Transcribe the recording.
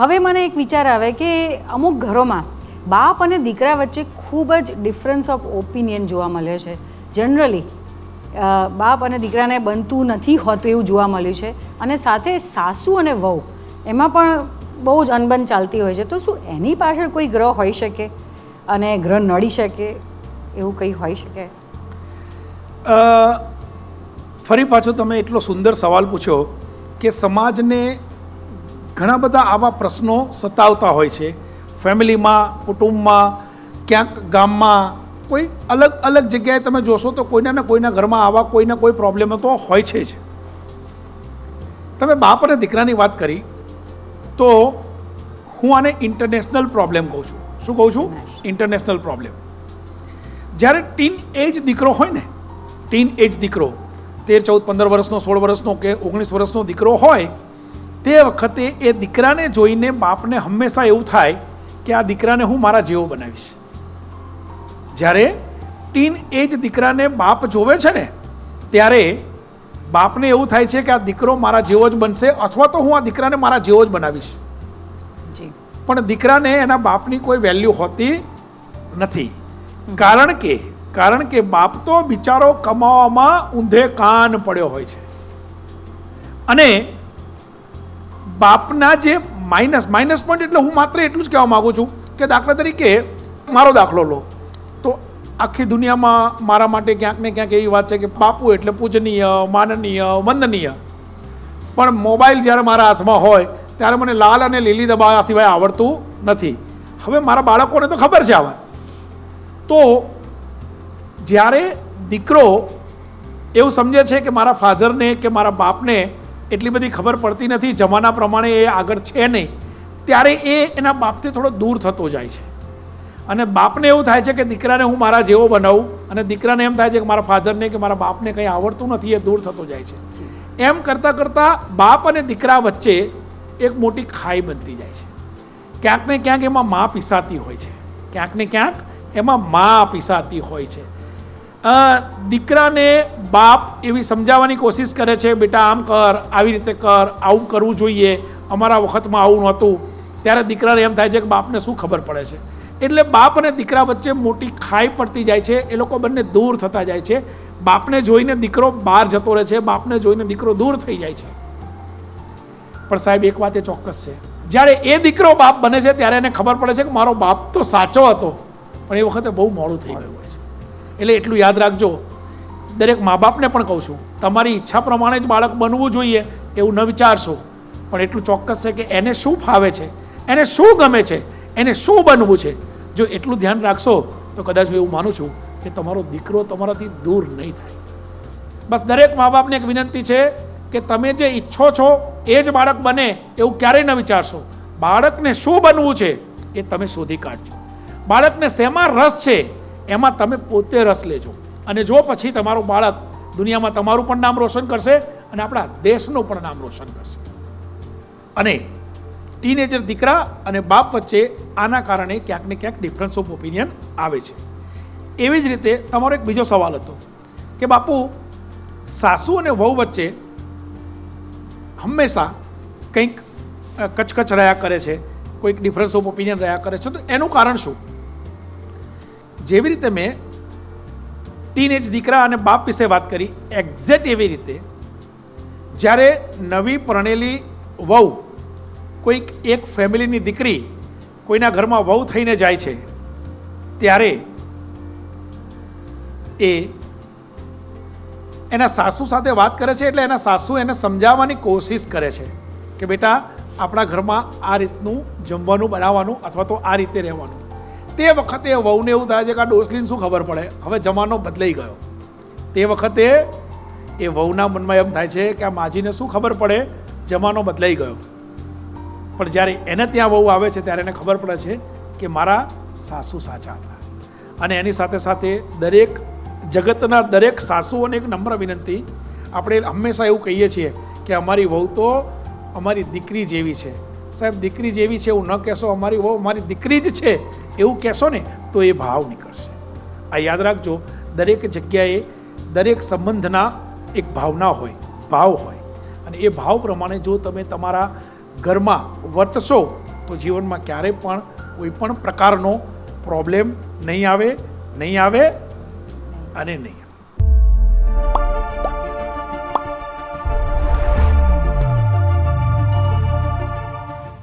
હવે મને એક વિચાર આવે કે અમુક ઘરોમાં બાપ અને દીકરા વચ્ચે ખૂબ જ ડિફરન્સ ઓફ ઓપિનિયન જોવા મળે છે. જનરલી બાપ અને દીકરાને બનતું નથી હોતું એવું જોવા મળ્યું છે. અને સાથે સાસુ અને વહુ, એમાં પણ બહુ જ અનબન ચાલતી હોય છે. તો શું એની પાછળ કોઈ ગ્રહ હોઈ શકે? અને ગ્રહ નડી શકે? એવું કંઈ હોઈ શકે? ફરી પાછો તમે એટલો સુંદર સવાલ પૂછ્યો કે સમાજને ઘણા બધા આવા પ્રશ્નો સતાવતા હોય છે. ફેમિલીમાં, કુટુંબમાં, ક્યાંક ગામમાં, કોઈ અલગ અલગ જગ્યાએ તમે જોશો તો કોઈના ને કોઈના ઘરમાં આવા કોઈને કોઈ પ્રોબ્લેમ તો હોય છે જ. તમે બાપ અને દીકરાની વાત કરી તો હું આને ઇન્ટરનેશનલ પ્રોબ્લેમ કહું છું. શું કહું છું? ઇન્ટરનેશનલ પ્રોબ્લેમ જ્યારે ટીન એજ દીકરો હોય ને ટીન એજ દીકરો, તેર, ચૌદ, પંદર વર્ષનો, સોળ વર્ષનો કે ઓગણીસ વર્ષનો દીકરો હોય તે વખતે એ દીકરાને જોઈને બાપને હંમેશા એવું થાય કે આ દીકરાને હું મારા જેવો બનાવીશ. જ્યારે ટીન એજ દીકરાને બાપ જોવે છે ને ત્યારે બાપને એવું થાય છે કે આ દીકરો મારા જેવો જ બનશે અથવા તો હું આ દીકરાને મારા જેવો જ બનાવીશ. પણ દીકરાને એના બાપની કોઈ વેલ્યુ હોતી નથી. કારણ કે કારણ કે બાપ તો બિચારો કમાવામાં ઊંધે કાન પડ્યો હોય છે. અને બાપના જે માઇનસ માઇનસ પોઈન્ટ એટલે હું માત્ર એટલું જ કહેવા માગું છું કે દાખલા તરીકે મારો દાખલો લો. તો આખી દુનિયામાં મારા માટે ક્યાંક ને ક્યાંક એવી વાત છે કે બાપુ એટલે પૂજનીય, માનનીય, વંદનીય. પણ મોબાઈલ જ્યારે મારા હાથમાં હોય, ત્યારે મને લાલ અને લીલી દબાવવા સિવાય આવડતું નથી. હવે મારા બાળકોને તો ખબર છે આ વાત. તો જ્યારે દીકરો એવું સમજે છે કે મારા ફાધરને કે મારા બાપને એટલી બધી ખબર પડતી નથી. જમાના પ્રમાણે એ આગળ છે નહીં. ત્યારે એ એના બાપથી થોડો દૂર થતો જાય છે. અને બાપને એવું થાય છે કે દીકરાને હું મારા જેવો બનાવું અને દીકરાને એમ થાય છે કે મારા ફાધરને કે મારા બાપને કંઈ આવડતું નથી, એ દૂર થતો જાય છે. એમ કરતાં કરતાં બાપ અને દીકરા વચ્ચે એક મોટી ખાઈ બનતી જાય છે. ક્યાંક ને ક્યાંક એમાં મા પીસાતી હોય છે. ક્યાંક ને ક્યાંક એમાં મા પીસાતી હોય છે. દીકરાને બાપ એવી સમજાવવાની કોશિશ કરે છે, બેટા, આમ કર, આવી રીતે કર, આવું કરવું જોઈએ. અમારા વખતમાં આવું નહોતું. ત્યારે દીકરાને એમ થાય છે કે બાપને શું ખબર પડે છે? એટલે બાપ અને દીકરા વચ્ચે મોટી ખાઈ પડતી જાય છે, એ લોકો બંને દૂર થતા જાય છે. બાપને જોઈને દીકરો બહાર જતો રહે છે, બાપને જોઈને દીકરો દૂર થઈ જાય છે. પણ સાહેબ, એક વાત એ ચોક્કસ છે. જ્યારે એ દીકરો બાપ બને છે, ત્યારે એને ખબર પડે છે કે મારો બાપ તો સાચો હતો. પણ એ વખતે બહુ મોડું થઈ ગયું હોય છે. એટલે એટલું યાદ રાખજો. દરેક મા બાપને પણ કહું છું, તમારી ઈચ્છા પ્રમાણે જ બાળક બનવું જોઈએ એવું ન વિચારશો. પણ એટલું ચોક્કસ છે કે એને શું ફાવે છે, એને શું ગમે છે, એને શું બનવું છે. જો એટલું ધ્યાન રાખશો, તો કદાચ હું એવું માનું છું કે તમારો દીકરો તમારાથી દૂર નહીં થાય. બસ દરેક મા બાપને એક વિનંતી છે કે તમે જે ઈચ્છો છો એ જ બાળક બને એવું ક્યારેય ન વિચારશો. બાળકને શું બનવું છે એ તમે શોધી કાઢજો. બાળકને શેમાં રસ છે એમાં તમે પોતે રસ લેજો. અને જો પછી તમારું બાળક દુનિયામાં તમારું પણ નામ રોશન કરશે અને આપણા દેશનું પણ નામ રોશન કરશે. અને ટીનેજર દીકરા અને બાપ વચ્ચે આના કારણે ક્યાંક ને ક્યાંક ડિફરન્સ ઓફ ઓપિનિયન આવે છે. એવી જ રીતે તમારો એક બીજો સવાલ હતો કે બાપુ, સાસુ અને વહુ વચ્ચે હંમેશા કંઈક કચકચ રહ્યા કરે છે, કોઈક ડિફરન્સ ઓફ ઓપિનિયન રહ્યા કરે છે. તો એનું કારણ શું? જેવી રીતે મેં ટીનેજ દીકરા અને બાપ વિશે વાત કરી એક્ઝેક્ટ એવી રીતે, જ્યારે નવી પરણેલી વહુ કોઈક એક ફેમિલીની દીકરી કોઈના ઘરમાં વહુ થઈને જાય છે, ત્યારે એ એના સાસુ સાથે વાત કરે છે એટલે એના સાસુ એને સમજાવવાની કોશિશ કરે છે કે બેટા, આપણા ઘરમાં આ રીતનું જમવાનું, બનાવવાનું અથવા તો આ રીતે રહેવાનું. તે વખતે વહુને એવું થાય છે કે આ ડોસલીને શું ખબર પડે? હવે જમાનો બદલાઈ ગયો. તે વખતે એ વહુના મનમાં એમ થાય છે કે આ માજીને શું ખબર પડે? જમાનો બદલાઈ ગયો. પણ જ્યારે એને ત્યાં વહુ આવે છે ત્યારે એને ખબર પડે છે કે મારા સાસુ સાચા હતા. અને એની સાથે સાથે દરેક જગતના દરેક સાસુઓને એક નમ્ર વિનંતી. આપણે હંમેશા એવું કહીએ છીએ કે અમારી વહુ તો અમારી દીકરી જેવી છે. સાહેબ, દીકરી જેવી છે એવું ન કહેશો. અમારી વહુ અમારી દીકરી જ છે એવું કહેશો ને, તો એ ભાવ નીકળશે. આ યાદ રાખજો, દરેક જગ્યાએ દરેક સંબંધના એક ભાવના હોય, ભાવ હોય. અને એ ભાવ પ્રમાણે જો તમે તમારા ઘરમાં વર્તશો, તો જીવનમાં ક્યારેય પણ કોઈ પણ પ્રકારનો પ્રોબ્લેમ નહીં આવે નહીં આવે અને નહીં.